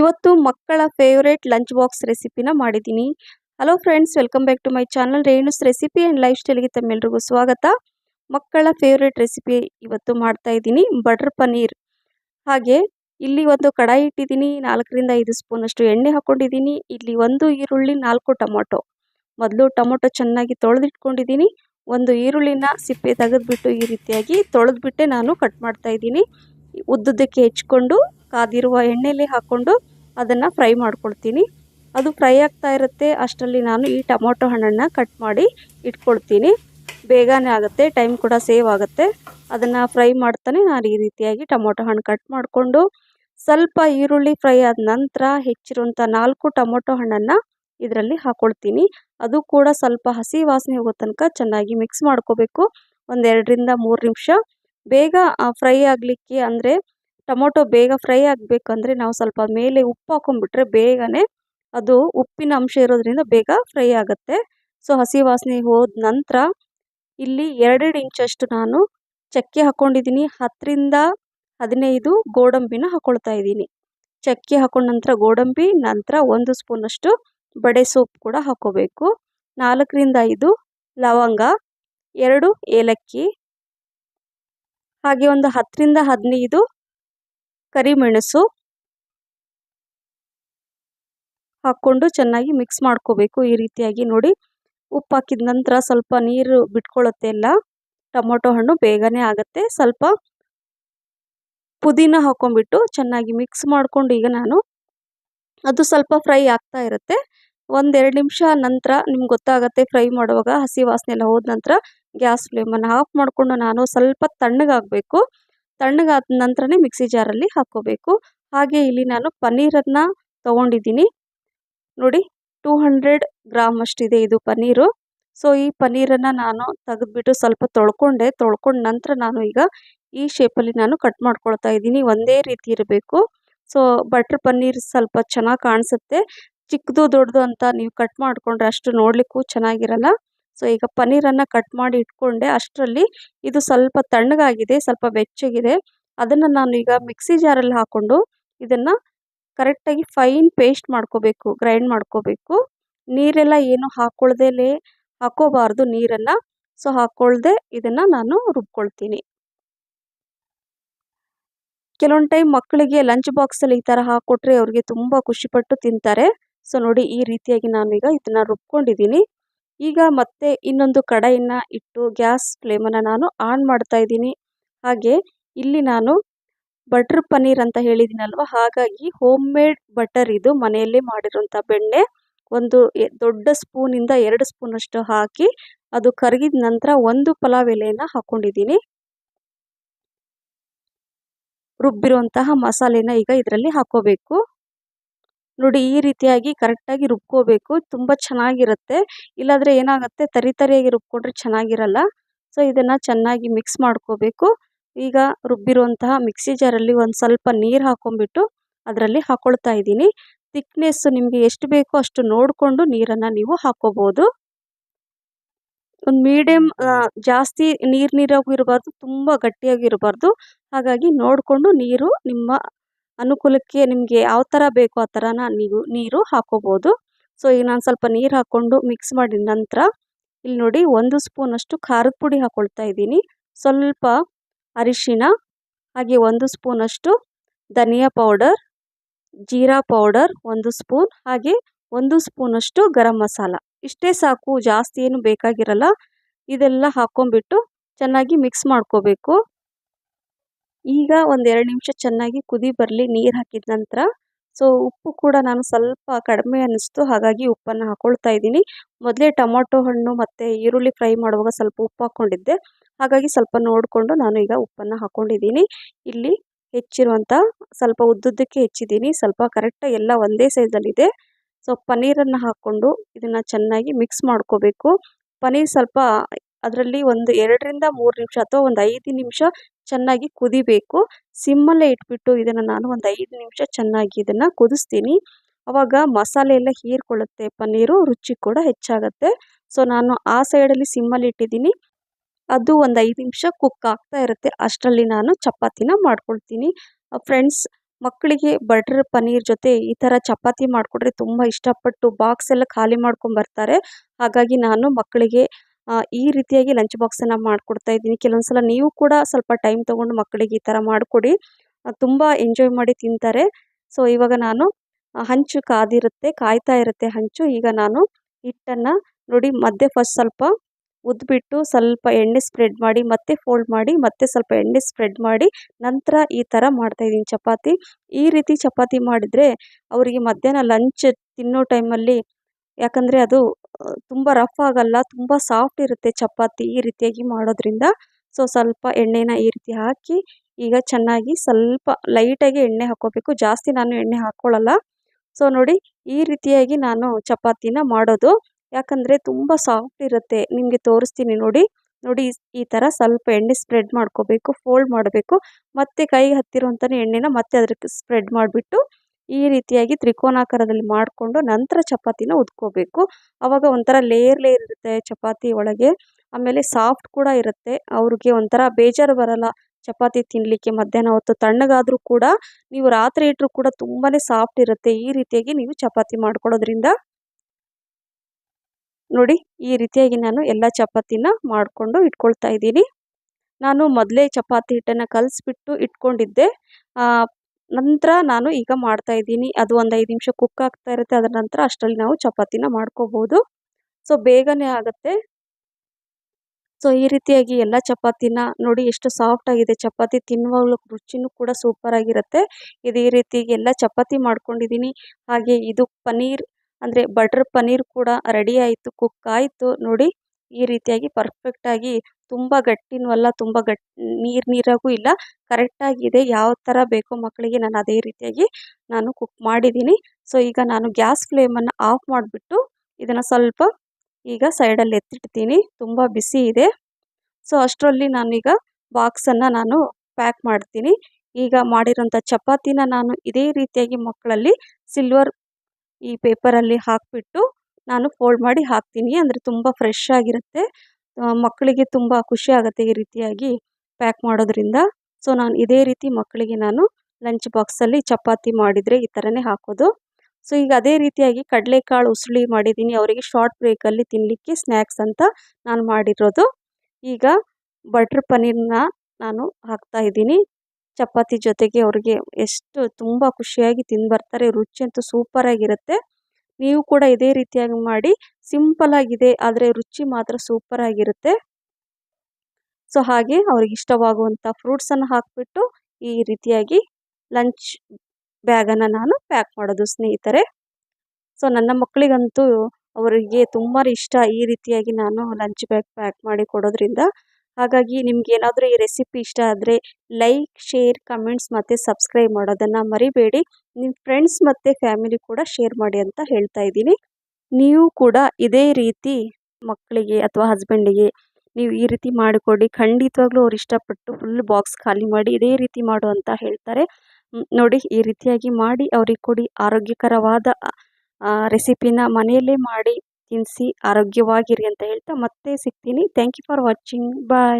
ಇವತ್ತು ಮಕ್ಕಳ favourite lunch box ರೆಸಿಪಿನ ಮಾಡಿದ್ದೀನಿ. Hello friends welcome back to my channel Renu's recipe and life ಸ್ಟೈಲ್ಗೆ ತಮ್ಮೆಲ್ರಿಗೂ ಸ್ವಾಗತ. ಮಕ್ಕಳ ಫೇವ್ರೇಟ್ ರೆಸಿಪಿ ಇವತ್ತು ಮಾಡ್ತಾ ಇದ್ದೀನಿ ಬಟರ್ ಪನ್ನೀರ್ ಹಾಗೆ ಇಲ್ಲಿ ಒಂದು ಕಡಾಯಿ ಇಟ್ಟಿದ್ದೀನಿ, ನಾಲ್ಕರಿಂದ ಐದು ಸ್ಪೂನಷ್ಟು ಎಣ್ಣೆ ಹಾಕ್ಕೊಂಡಿದ್ದೀನಿ ಇಲ್ಲಿ ಒಂದು ಈರುಳ್ಳಿ, ನಾಲ್ಕು ಟೊಮೊಟೊ. ಮೊದಲು ಟೊಮೊಟೊ ಚೆನ್ನಾಗಿ ತೊಳೆದಿಟ್ಕೊಂಡಿದ್ದೀನಿ, ಒಂದು ಈರುಳ್ಳಿನ ಸಿಪ್ಪೆ ತೆಗೆದುಬಿಟ್ಟು ಈ ರೀತಿಯಾಗಿ ತೊಳೆದ್ಬಿಟ್ಟೆ ನಾನು ಕಟ್ ಮಾಡ್ತಾ ಇದ್ದೀನಿ. ಉದ್ದುದ್ದಕ್ಕೆ ಹೆಚ್ಕೊಂಡು ಕಾದಿರುವ ಎಣ್ಣೆಯಲ್ಲಿ ಹಾಕ್ಕೊಂಡು ಅದನ್ನು ಫ್ರೈ ಮಾಡ್ಕೊಳ್ತೀನಿ. ಅದು ಫ್ರೈ ಆಗ್ತಾ ಇರುತ್ತೆ, ಅಷ್ಟರಲ್ಲಿ ನಾನು ಈ ಟೊಮೊಟೊ ಹಣ್ಣನ್ನು ಕಟ್ ಮಾಡಿ ಇಟ್ಕೊಳ್ತೀನಿ. ಬೇಗನೆ ಆಗುತ್ತೆ, ಟೈಮ್ ಕೂಡ ಸೇವ್ ಆಗುತ್ತೆ. ಅದನ್ನು ಫ್ರೈ ಮಾಡ್ತಾನೆ ನಾನು ಈ ರೀತಿಯಾಗಿ ಟೊಮೊಟೊ ಹಣ್ಣು ಕಟ್ ಮಾಡಿಕೊಂಡು, ಸ್ವಲ್ಪ ಈರುಳ್ಳಿ ಫ್ರೈ ಆದ ನಂತರ ಹೆಚ್ಚಿರುವಂಥ ನಾಲ್ಕು ಟೊಮೊಟೊ ಹಣ್ಣನ್ನು ಇದರಲ್ಲಿ ಹಾಕ್ಕೊಳ್ತೀನಿ ಅದು ಕೂಡ ಸ್ವಲ್ಪ ಹಸಿ ವಾಸನೆ ಹೋಗೋ ತನಕ ಚೆನ್ನಾಗಿ ಮಿಕ್ಸ್ ಮಾಡ್ಕೋಬೇಕು. ಒಂದೆರಡರಿಂದ ಮೂರು ನಿಮಿಷ. ಬೇಗ ಫ್ರೈ ಆಗಲಿಕ್ಕೆ ಅಂದರೆ ಟೊಮೊಟೊ ಬೇಗ ಫ್ರೈ ಆಗಬೇಕಂದ್ರೆ ನಾವು ಸ್ವಲ್ಪ ಮೇಲೆ ಉಪ್ಪು ಹಾಕೊಂಡ್ಬಿಟ್ರೆ ಬೇಗನೆ ಅದು ಉಪ್ಪಿನ ಅಂಶ ಇರೋದ್ರಿಂದ ಬೇಗ ಫ್ರೈ ಆಗುತ್ತೆ. ಸೊ, ಹಸಿ ವಾಸನೆ ಹೋದ ನಂತರ ಇಲ್ಲಿ ಎರಡೆರಡು ಇಂಚಷ್ಟು ನಾನು ಚಕ್ಕೆ ಹಾಕ್ಕೊಂಡಿದ್ದೀನಿ ಹತ್ತರಿಂದ ಹದಿನೈದು ಗೋಡಂಬಿನ ಹಾಕ್ಕೊಳ್ತಾ ಇದ್ದೀನಿ. ಚಕ್ಕೆ ಹಾಕೊಂಡ ನಂತರ ಗೋಡಂಬಿ, ನಂತರ ಒಂದು ಸ್ಪೂನಷ್ಟು ಬಡೆ ಸೋಪ್ ಕೂಡ ಹಾಕೋಬೇಕು. ನಾಲ್ಕರಿಂದ ಐದು ಲವಂಗ, ಎರಡು ಏಲಕ್ಕಿ, ಹಾಗೆ ಒಂದು ಹತ್ತರಿಂದ ಹದಿನೈದು ಕರಿಮೆಣಸು ಹಾಕ್ಕೊಂಡು ಚೆನ್ನಾಗಿ ಮಿಕ್ಸ್ ಮಾಡ್ಕೋಬೇಕು. ಈ ರೀತಿಯಾಗಿ ನೋಡಿ ಉಪ್ಪು ಹಾಕಿದ ನಂತರ ಸ್ವಲ್ಪ ನೀರು ಬಿಟ್ಕೊಳ್ಳುತ್ತೆ ಎಲ್ಲ. ಟೊಮೊಟೊ ಹಣ್ಣು ಬೇಗನೆ ಆಗುತ್ತೆ. ಸ್ವಲ್ಪ ಪುದೀನ ಹಾಕೊಂಡ್ಬಿಟ್ಟು ಚೆನ್ನಾಗಿ ಮಿಕ್ಸ್ ಮಾಡಿಕೊಂಡು ಈಗ ನಾನು ಅದು ಸ್ವಲ್ಪ ಫ್ರೈ ಆಗ್ತಾ ಇರುತ್ತೆ. ಒಂದೆರಡು ನಿಮಿಷ ನಂತರ ನಿಮ್ಗೆ ಗೊತ್ತಾಗುತ್ತೆ ಫ್ರೈ ಮಾಡುವಾಗ ಹಸಿ ವಾಸನೆ ಎಲ್ಲ ಹೋದ ನಂತರ ಗ್ಯಾಸ್ ಫ್ಲೇಮನ್ನು ಆಫ್ ಮಾಡಿಕೊಂಡು ನಾನು ಸ್ವಲ್ಪ ತಣ್ಣಗಾಗಬೇಕು. ತಣ್ಣಗಾದ ನಂತರನೇ ಮಿಕ್ಸಿ ಜಾರಲ್ಲಿ ಹಾಕ್ಕೋಬೇಕು. ಹಾಗೆ ಇಲ್ಲಿ ನಾನು ಪನ್ನೀರನ್ನು ತೊಗೊಂಡಿದ್ದೀನಿ. ನೋಡಿ, ಟೂ ಹಂಡ್ರೆಡ್ ಗ್ರಾಮ್ ಅಷ್ಟಿದೆ ಇದು ಪನ್ನೀರು. ಸೊ, ಈ ಪನ್ನೀರನ್ನು ನಾನು ತೆಗೆದ್ಬಿಟ್ಟು ಸ್ವಲ್ಪ ತೊಳ್ಕೊಂಡೆ. ತೊಳ್ಕೊಂಡ ನಂತರ ನಾನು ಈಗ ಈ ಶೇಪಲ್ಲಿ ನಾನು ಕಟ್ ಮಾಡ್ಕೊಳ್ತಾ ಇದ್ದೀನಿ. ಒಂದೇ ರೀತಿ ಇರಬೇಕು. ಸೊ, ಬಟ್ರ್ ಪನ್ನೀರ್ ಸ್ವಲ್ಪ ಚೆನ್ನಾಗಿ ಕಾಣಿಸುತ್ತೆ. ಚಿಕ್ಕದು ದೊಡ್ಡದು ಅಂತ ನೀವು ಕಟ್ ಮಾಡಿಕೊಂಡ್ರೆ ಅಷ್ಟು ನೋಡಲಿಕ್ಕೂ ಚೆನ್ನಾಗಿರಲ್ಲ. ಸೊ, ಈಗ ಪನ್ನೀರನ್ನು ಕಟ್ ಮಾಡಿ ಇಟ್ಕೊಂಡೆ, ಅಷ್ಟರಲ್ಲಿ ಇದು ಸ್ವಲ್ಪ ತಣ್ಣಗಾಗಿದೆ, ಸ್ವಲ್ಪ ಬೆಚ್ಚಗಿದೆ. ಅದನ್ನು ನಾನು ಈಗ ಮಿಕ್ಸಿ ಜಾರಲ್ಲಿ ಹಾಕ್ಕೊಂಡು ಇದನ್ನು ಕರೆಕ್ಟಾಗಿ ಫೈನ್ ಪೇಸ್ಟ್ ಮಾಡ್ಕೋಬೇಕು, ಗ್ರೈಂಡ್ ಮಾಡ್ಕೋಬೇಕು. ನೀರೆಲ್ಲ ಏನು ಹಾಕ್ಕೊಳ್ದೇ ಹಾಕೋಬಾರ್ದು ನೀರನ್ನು. ಸೊ ಹಾಕ್ಕೊಳ್ದೆ ಇದನ್ನು ನಾನು ರುಬ್ಕೊಳ್ತೀನಿ. ಕೆಲವೊಂದು ಟೈಮ್ ಮಕ್ಕಳಿಗೆ ಲಂಚ್ ಬಾಕ್ಸಲ್ಲಿ ಈ ಥರ ಹಾಕ್ಕೊಟ್ರೆ ಅವ್ರಿಗೆ ತುಂಬ ಖುಷಿಪಟ್ಟು ತಿಂತಾರೆ. ಸೊ, ನೋಡಿ ಈ ರೀತಿಯಾಗಿ ನಾನೀಗ ಇದನ್ನು ರುಬ್ಕೊಂಡಿದ್ದೀನಿ. ಈಗ ಮತ್ತೆ ಇನ್ನೊಂದು ಕಡಾಯಿನ ಇಟ್ಟು ಗ್ಯಾಸ್ ಫ್ಲೇಮನ್ನು ನಾನು ಆನ್ ಮಾಡ್ತಾ ಇದ್ದೀನಿ. ಹಾಗೆ ಇಲ್ಲಿ ನಾನು ಬಟರ್ ಪನ್ನೀರ್ ಅಂತ ಹೇಳಿದ್ದೀನಲ್ವ? ಹಾಗಾಗಿ ಹೋಮ್ ಮೇಡ್ ಬಟರ್ ಇದು ಮನೆಯಲ್ಲೇ ಮಾಡಿರುವಂಥ ಬೆಣ್ಣೆ. ಒಂದು ದೊಡ್ಡ ಸ್ಪೂನಿಂದ ಎರಡು ಸ್ಪೂನಷ್ಟು ಹಾಕಿ ಅದು ಕರಗಿದ ನಂತರ ಒಂದು ಪಲಾವ್ ಎಲೆಯನ್ನು ಹಾಕ್ಕೊಂಡಿದ್ದೀನಿ ರುಬ್ಬಿರುವಂತಹ ಮಸಾಲೆನ ಈಗ ಇದರಲ್ಲಿ ಹಾಕ್ಕೋಬೇಕು ನೋಡಿ ಈ ರೀತಿಯಾಗಿ ಕರೆಕ್ಟಾಗಿ ರುಬ್ಕೋಬೇಕು. ತುಂಬ ಚೆನ್ನಾಗಿರುತ್ತೆ. ಇಲ್ಲಾಂದರೆ ಏನಾಗುತ್ತೆ? ತರಿ ತರಿಯಾಗಿ ರುಬ್ಕೊಂಡ್ರೆ ಚೆನ್ನಾಗಿರಲ್ಲ. ಸೊ, ಇದನ್ನು ಚೆನ್ನಾಗಿ ಮಿಕ್ಸ್ ಮಾಡ್ಕೋಬೇಕು. ಈಗ ರುಬ್ಬಿರುವಂತಹ ಮಿಕ್ಸಿ ಜಾರಲ್ಲಿ ಒಂದು ಸ್ವಲ್ಪ ನೀರು ಹಾಕೊಂಡ್ಬಿಟ್ಟು ಅದರಲ್ಲಿ ಹಾಕೊಳ್ತಾ ಇದ್ದೀನಿ. ತಿಕ್ನೆಸ್ಸು ನಿಮಗೆ ಎಷ್ಟು ಬೇಕೋ ಅಷ್ಟು ನೋಡಿಕೊಂಡು ನೀರನ್ನು ನೀವು ಹಾಕ್ಕೋಬೋದು ಒಂದು ಮೀಡಿಯಮ್ ಜಾಸ್ತಿ ನೀರು ನೀರಾಗೂ ಇರಬಾರ್ದು ತುಂಬ ಗಟ್ಟಿಯಾಗಿ ಇರಬಾರ್ದು ಹಾಗಾಗಿ ನೋಡಿಕೊಂಡು ನೀರು ನಿಮ್ಮ ಅನುಕೂಲಕ್ಕೆ ನಿಮಗೆ ಯಾವ ಥರ ಬೇಕೋ ಆ ಥರನ ನೀವು ನೀರು ಹಾಕೋಬೋದು. ಸೊ, ಈಗ ನಾನು ಸ್ವಲ್ಪ ನೀರು ಹಾಕ್ಕೊಂಡು ಮಿಕ್ಸ್ ಮಾಡಿದ ನಂತರ ಇಲ್ಲಿ ನೋಡಿ ಒಂದು ಸ್ಪೂನಷ್ಟು ಖಾರದ ಪುಡಿ ಹಾಕ್ಕೊಳ್ತಾ ಇದ್ದೀನಿ. ಸ್ವಲ್ಪ ಅರಿಶಿನ ಹಾಗೆ ಒಂದು ಸ್ಪೂನಷ್ಟು ಧನಿಯಾ ಪೌಡರ್ ಜೀರಾ ಪೌಡರ್ ಒಂದು ಸ್ಪೂನ್ ಹಾಗೆ ಒಂದು ಸ್ಪೂನಷ್ಟು ಗರಂ ಮಸಾಲ. ಇಷ್ಟೇ ಸಾಕು, ಜಾಸ್ತಿ ಏನು ಬೇಕಾಗಿರಲ್ಲ. ಇದೆಲ್ಲ ಹಾಕ್ಕೊಂಬಿಟ್ಟು ಚೆನ್ನಾಗಿ ಮಿಕ್ಸ್ ಮಾಡ್ಕೋಬೇಕು. ಈಗ ಒಂದು ಎರಡು ನಿಮಿಷ ಚೆನ್ನಾಗಿ ಕುದಿ ಬರಲಿ, ನೀರು ಹಾಕಿದ ನಂತರ. ಸೊ ಉಪ್ಪು ಕೂಡ ನಾನು ಸ್ವಲ್ಪ ಕಡಿಮೆ ಅನ್ನಿಸ್ತು ಹಾಗಾಗಿ ಉಪ್ಪನ್ನು ಹಾಕ್ಕೊಳ್ತಾ ಇದ್ದೀನಿ. ಮೊದಲೇ ಟೊಮೊಟೊ ಹಣ್ಣು ಮತ್ತು ಈರುಳ್ಳಿ ಫ್ರೈ ಮಾಡುವಾಗ ಸ್ವಲ್ಪ ಉಪ್ಪು ಹಾಕ್ಕೊಂಡಿದ್ದೆ ಹಾಗಾಗಿ ಸ್ವಲ್ಪ ನೋಡಿಕೊಂಡು ನಾನು ಈಗ ಉಪ್ಪನ್ನು ಹಾಕ್ಕೊಂಡಿದ್ದೀನಿ ಇಲ್ಲಿ ಹೆಚ್ಚಿರುವಂಥ ಸ್ವಲ್ಪ ಉದ್ದುದ್ದಕ್ಕೆ ಹೆಚ್ಚಿದ್ದೀನಿ. ಸ್ವಲ್ಪ ಕರೆಕ್ಟಾಗಿ ಎಲ್ಲ ಒಂದೇ ಸೈಜಲ್ಲಿದೆ ಸೊ ಪನ್ನೀರನ್ನು ಹಾಕ್ಕೊಂಡು ಇದನ್ನು ಚೆನ್ನಾಗಿ ಮಿಕ್ಸ್ ಮಾಡ್ಕೋಬೇಕು. ಪನ್ನೀರ್ ಸ್ವಲ್ಪ ಅದರಲ್ಲಿ ಒಂದು ಎರಡರಿಂದ ಮೂರು ನಿಮಿಷ ಅಥವಾ ಒಂದು ಐದು ನಿಮಿಷ ಚೆನ್ನಾಗಿ ಕುದಿಬೇಕು. ಸಿಮ್ಮಲ್ಲೇ ಇಟ್ಬಿಟ್ಟು ಇದನ್ನು ನಾನು ಒಂದು ಐದು ನಿಮಿಷ ಚೆನ್ನಾಗಿ ಇದನ್ನು ಕುದಿಸ್ತೀನಿ. ಆವಾಗ ಮಸಾಲೆ ಎಲ್ಲ ಹೀರ್ಕೊಳ್ಳುತ್ತೆ, ಪನ್ನೀರು ರುಚಿ ಕೂಡ ಹೆಚ್ಚಾಗುತ್ತೆ. ಸೊ, ನಾನು ಆ ಸೈಡಲ್ಲಿ ಸಿಮ್ಮಲ್ಲಿ ಇಟ್ಟಿದ್ದೀನಿ. ಅದು ಒಂದು ಐದು ನಿಮಿಷ ಕುಕ್ ಆಗ್ತಾ ಇರುತ್ತೆ. ಅಷ್ಟರಲ್ಲಿ ನಾನು ಚಪಾತಿನ ಮಾಡ್ಕೊಳ್ತೀನಿ. ಫ್ರೆಂಡ್ಸ್, ಮಕ್ಕಳಿಗೆ ಬಟರ್ ಪನ್ನೀರ್ ಜೊತೆ ಈ ಥರ ಚಪಾತಿ ಮಾಡಿಕೊಟ್ರೆ ತುಂಬ ಇಷ್ಟಪಟ್ಟು ಬಾಕ್ಸ್ ಎಲ್ಲ ಖಾಲಿ ಮಾಡ್ಕೊಂಬರ್ತಾರೆ ಹಾಗಾಗಿ ನಾನು ಮಕ್ಕಳಿಗೆ ಈ ರೀತಿಯಾಗಿ ಲಂಚ್ ಬಾಕ್ಸನ್ನು ಮಾಡಿಕೊಡ್ತಾ ಇದ್ದೀನಿ. ಕೆಲವೊಂದು ಸಲ ನೀವು ಕೂಡ ಸ್ವಲ್ಪ ಟೈಮ್ ತೊಗೊಂಡು ಮಕ್ಕಳಿಗೆ ಈ ಥರ ಮಾಡಿಕೊಡಿ. ತುಂಬ ಎಂಜಾಯ್ ಮಾಡಿ ತಿಂತಾರೆ. ಸೊ ಇವಾಗ ನಾನು ಹಂಚು ಕಾದಿರುತ್ತೆ, ಕಾಯ್ತಾ ಇರುತ್ತೆ ಹಂಚು. ಈಗ ನಾನು ಹಿಟ್ಟನ್ನು ನೋಡಿ ಮಧ್ಯೆ ಫಸ್ಟ್ ಸ್ವಲ್ಪ ಉದ್ಬಿಟ್ಟು ಸ್ವಲ್ಪ ಎಣ್ಣೆ ಸ್ಪ್ರೆಡ್ ಮಾಡಿ, ಮತ್ತೆ ಫೋಲ್ಡ್ ಮಾಡಿ, ಮತ್ತೆ ಸ್ವಲ್ಪ ಎಣ್ಣೆ ಸ್ಪ್ರೆಡ್ ಮಾಡಿ, ನಂತರ ಈ ಥರ ಮಾಡ್ತಾಯಿದ್ದೀನಿ ಚಪಾತಿ, ಈ ರೀತಿ ಚಪಾತಿ ಮಾಡಿದರೆ ಅವರಿಗೆ ಮಧ್ಯಾಹ್ನ ಲಂಚ್ ತಿನ್ನೋ ಟೈಮಲ್ಲಿ ಯಾಕಂದರೆ ಅದು ತುಂಬ ರಫ್ ಆಗಲ್ಲ, ತುಂಬ ಸಾಫ್ಟ್ ಇರುತ್ತೆ ಚಪಾತಿ ಈ ರೀತಿಯಾಗಿ ಮಾಡೋದ್ರಿಂದ. ಸೊ ಸ್ವಲ್ಪ ಎಣ್ಣೆನ ಈ ರೀತಿ ಹಾಕಿ, ಈಗ ಚೆನ್ನಾಗಿ ಸ್ವಲ್ಪ ಲೈಟಾಗಿ ಎಣ್ಣೆ ಹಾಕ್ಕೋಬೇಕು. ಜಾಸ್ತಿ ನಾನು ಎಣ್ಣೆ ಹಾಕ್ಕೊಳ್ಳಲ್ಲ ಸೊ ನೋಡಿ ಈ ರೀತಿಯಾಗಿ ನಾನು ಚಪಾತಿನ ಮಾಡೋದು. ಯಾಕಂದರೆ ತುಂಬ ಸಾಫ್ಟ್ ಇರುತ್ತೆ. ನಿಮಗೆ ತೋರಿಸ್ತೀನಿ ನೋಡಿ. ನೋಡಿ ಈ ಥರ ಸ್ವಲ್ಪ ಎಣ್ಣೆ ಸ್ಪ್ರೆಡ್ ಮಾಡ್ಕೋಬೇಕು ಫೋಲ್ಡ್ ಮಾಡಬೇಕು. ಮತ್ತು ಕೈಗೆ ಹತ್ತಿರುವಂಥ ಎಣ್ಣೆನ ಮತ್ತೆ ಅದಕ್ಕೆ ಸ್ಪ್ರೆಡ್ ಮಾಡಿಬಿಟ್ಟು ಈ ರೀತಿಯಾಗಿ ತ್ರಿಕೋನಾಕಾರದಲ್ಲಿ ಮಾಡಿಕೊಂಡು ನಂತರ ಚಪಾತಿನ ಉದ್ಕೋಬೇಕು. ಆವಾಗ ಒಂಥರ ಲೇಯರ್ ಲೇಯರ್ ಇರುತ್ತೆ ಚಪಾತಿ ಒಳಗೆ. ಆಮೇಲೆ ಸಾಫ್ಟ್ ಕೂಡ ಇರುತ್ತೆ. ಅವ್ರಿಗೆ ಒಂಥರ ಬೇಜಾರು ಬರಲ್ಲ. ಚಪಾತಿ ತಿನ್ನಲಿಕ್ಕೆ ಮಧ್ಯಾಹ್ನ ಹೊತ್ತು ತಣ್ಣಗಾದರೂ ಕೂಡ ನೀವು ರಾತ್ರಿ ಇಟ್ಟರು ಕೂಡ ತುಂಬಾ ಸಾಫ್ಟ್ ಇರುತ್ತೆ. ಈ ರೀತಿಯಾಗಿ ನೀವು ಚಪಾತಿ ಮಾಡ್ಕೊಳ್ಳೋದ್ರಿಂದ ನೋಡಿ ಈ ರೀತಿಯಾಗಿ ನಾನು ಎಲ್ಲ ಚಪಾತಿನ ಮಾಡಿಕೊಂಡು ಇಟ್ಕೊಳ್ತಾ ಇದ್ದೀನಿ. ನಾನು ಮೊದಲೇ ಚಪಾತಿ ಹಿಟ್ಟನ್ನು ಕಲಿಸ್ಬಿಟ್ಟು ಇಟ್ಕೊಂಡಿದ್ದೆ. ನಂತರ ನಾನು ಈಗ ಮಾಡ್ತಾ ಇದ್ದೀನಿ. ಅದು ಒಂದು ಐದು ನಿಮಿಷ ಕುಕ್ ಆಗ್ತಾ ಇರುತ್ತೆ. ಅದರ ನಂತರ ಅಷ್ಟರಲ್ಲಿ ನಾವು ಚಪಾತಿನ ಮಾಡ್ಕೋಬೋದು ಸೊ ಬೇಗನೆ ಆಗುತ್ತೆ. ಸೊ ಈ ರೀತಿಯಾಗಿ ಎಲ್ಲ ಚಪಾತಿನ ನೋಡಿ ಎಷ್ಟು ಸಾಫ್ಟ್ ಆಗಿದೆ. ಚಪಾತಿ ತಿನ್ನುವಾಗಲೂ ರುಚಿನೂ ಕೂಡ ಸೂಪರ್ ಆಗಿರುತ್ತೆ. ಇದೇ ರೀತಿ ಎಲ್ಲ ಚಪಾತಿ ಮಾಡ್ಕೊಂಡಿದ್ದೀನಿ. ಹಾಗೆ ಇದು ಪನ್ನೀರ್, ಅಂದರೆ ಬಟರ್ ಪನ್ನೀರ್ ಕೂಡ ರೆಡಿ ಆಯಿತು ಕುಕ್ ಆಯಿತು. ನೋಡಿ ಈ ರೀತಿಯಾಗಿ ಪರ್ಫೆಕ್ಟಾಗಿ ತುಂಬ ಗಟ್ಟಿನೂ ಅಲ್ಲ ತುಂಬ ಗಟ್ಟಿ ನೀರು ನೀರಾಗೂ ಇಲ್ಲ ಕರೆಕ್ಟಾಗಿದೆ ಯಾವ ಥರ ಬೇಕೋ ಮಕ್ಕಳಿಗೆ ನಾನು ಅದೇ ರೀತಿಯಾಗಿ ನಾನು ಕುಕ್ ಮಾಡಿದ್ದೀನಿ. ಸೊ ಈಗ ನಾನು ಗ್ಯಾಸ್ ಫ್ಲೇಮನ್ನು ಆಫ್ ಮಾಡಿಬಿಟ್ಟು ಇದನ್ನು ಸ್ವಲ್ಪ ಈಗ ಸೈಡಲ್ಲಿ ಎತ್ತಿಡ್ತೀನಿ, ತುಂಬ ಬಿಸಿ ಇದೆ. ಸೊ ಅಷ್ಟರಲ್ಲಿ ನಾನೀಗ ಬಾಕ್ಸನ್ನು ನಾನು ಪ್ಯಾಕ್ ಮಾಡ್ತೀನಿ. ಈಗ ಮಾಡಿರೋಂಥ ಚಪಾತಿನ ನಾನು ಇದೇ ರೀತಿಯಾಗಿ ಮಕ್ಕಳಲ್ಲಿ ಸಿಲ್ವರ್ ಈ ಪೇಪರಲ್ಲಿ ಹಾಕಿಬಿಟ್ಟು ನಾನು ಫೋಲ್ಡ್ ಮಾಡಿ ಹಾಕ್ತೀನಿ. ಅಂದರೆ ತುಂಬ ಫ್ರೆಶ್ ಆಗಿರುತ್ತೆ. ಮಕ್ಕಳಿಗೆ ತುಂಬ ಖುಷಿ ಆಗುತ್ತೆ ಈ ರೀತಿಯಾಗಿ ಪ್ಯಾಕ್ ಮಾಡೋದ್ರಿಂದ. ಸೊ ನಾನು ಇದೇ ರೀತಿ ಮಕ್ಕಳಿಗೆ ನಾನು ಲಂಚ್ ಬಾಕ್ಸಲ್ಲಿ ಚಪಾತಿ ಮಾಡಿದರೆ ಈ ಥರನೇ ಹಾಕೋದು. ಸೊ ಈಗ ಅದೇ ರೀತಿಯಾಗಿ ಕಡಲೆಕಾಳು ಉಸುಳಿ ಮಾಡಿದ್ದೀನಿ. ಅವರಿಗೆ ಶಾರ್ಟ್ ಬ್ರೇಕಲ್ಲಿ ತಿನ್ನಲಿಕ್ಕೆ ಸ್ನ್ಯಾಕ್ಸ್ ಅಂತ ನಾನು ಮಾಡಿರೋದು. ಈಗ ಬಟ್ರ್ ಪನ್ನೀರ್ನ ನಾನು ಹಾಕ್ತಾ ಇದ್ದೀನಿ. ಚಪಾತಿ ಜೊತೆಗೆ ಅವ್ರಿಗೆ ಎಷ್ಟು ತುಂಬ ಖುಷಿಯಾಗಿ ತಿಂದು ಬರ್ತಾರೆ. ರುಚಿ ಅಂತೂ ಸೂಪರಾಗಿರುತ್ತೆ ನೀವು ಕೂಡ ಇದೇ ರೀತಿಯಾಗಿ ಮಾಡಿ ಸಿಂಪಲ್ ಆಗಿದೆ, ಆದರೆ ರುಚಿ ಮಾತ್ರ ಸೂಪರ್ ಆಗಿರುತ್ತೆ. ಸೊ, ಹಾಗೆ ಅವ್ರಿಗೆ ಇಷ್ಟವಾಗುವಂಥ ಫ್ರೂಟ್ಸನ್ನು ಹಾಕಿಬಿಟ್ಟು ಈ ರೀತಿಯಾಗಿ ಲಂಚ್ ಬ್ಯಾಗನ್ನು ನಾನು ಪ್ಯಾಕ್ ಮಾಡೋದು ಸ್ನೇಹಿತರೆ. ಸೊ, ನನ್ನ ಮಕ್ಕಳಿಗಂತೂ ಅವರಿಗೆ ತುಂಬ ಇಷ್ಟ ಈ ರೀತಿಯಾಗಿ ನಾನು ಲಂಚ್ ಬ್ಯಾಗ್ ಪ್ಯಾಕ್ ಮಾಡಿ ಕೊಡೋದ್ರಿಂದ. ಹಾಗಾಗಿ ನಿಮ್ಗೆ ಏನಾದರೂ ಈ ರೆಸಿಪಿ ಇಷ್ಟ ಆದರೆ ಲೈಕ್ ಶೇರ್ ಕಮೆಂಟ್ಸ್ ಮತ್ತು ಸಬ್ಸ್ಕ್ರೈಬ್ ಮಾಡೋದನ್ನು ಮರಿಬೇಡಿ. ನಿಮ್ಮ ಫ್ರೆಂಡ್ಸ್ ಮತ್ತು ಫ್ಯಾಮಿಲಿ ಕೂಡ ಶೇರ್ ಮಾಡಿ ಅಂತ ಹೇಳ್ತಾ ಇದ್ದೀನಿ. ನೀವು ಕೂಡ ಇದೇ ರೀತಿ ಮಕ್ಕಳಿಗೆ ಅಥವಾ ಹಸ್ಬೆಂಡಿಗೆ ನೀವು ಈ ರೀತಿ ಮಾಡಿಕೊಡಿ. ಖಂಡಿತವಾಗ್ಲೂ ಅವ್ರು ಇಷ್ಟಪಟ್ಟು ಫುಲ್ ಬಾಕ್ಸ್ ಖಾಲಿ ಮಾಡಿ ಇದೇ ರೀತಿ ಮಾಡು ಅಂತ ಹೇಳ್ತಾರೆ. ನೋಡಿ ಈ ರೀತಿಯಾಗಿ ಮಾಡಿ ಅವ್ರಿಗೆ ಕೊಡಿ. ಆರೋಗ್ಯಕರವಾದ ರೆಸಿಪಿನ ಮನೆಯಲ್ಲೇ ಮಾಡಿ ತಿನ್ನಿಸಿ ಆರೋಗ್ಯವಾಗಿರಿ ಅಂತ ಹೇಳ್ತಾ ಮತ್ತೆ ಸಿಗ್ತೀನಿ. Thank you for watching bye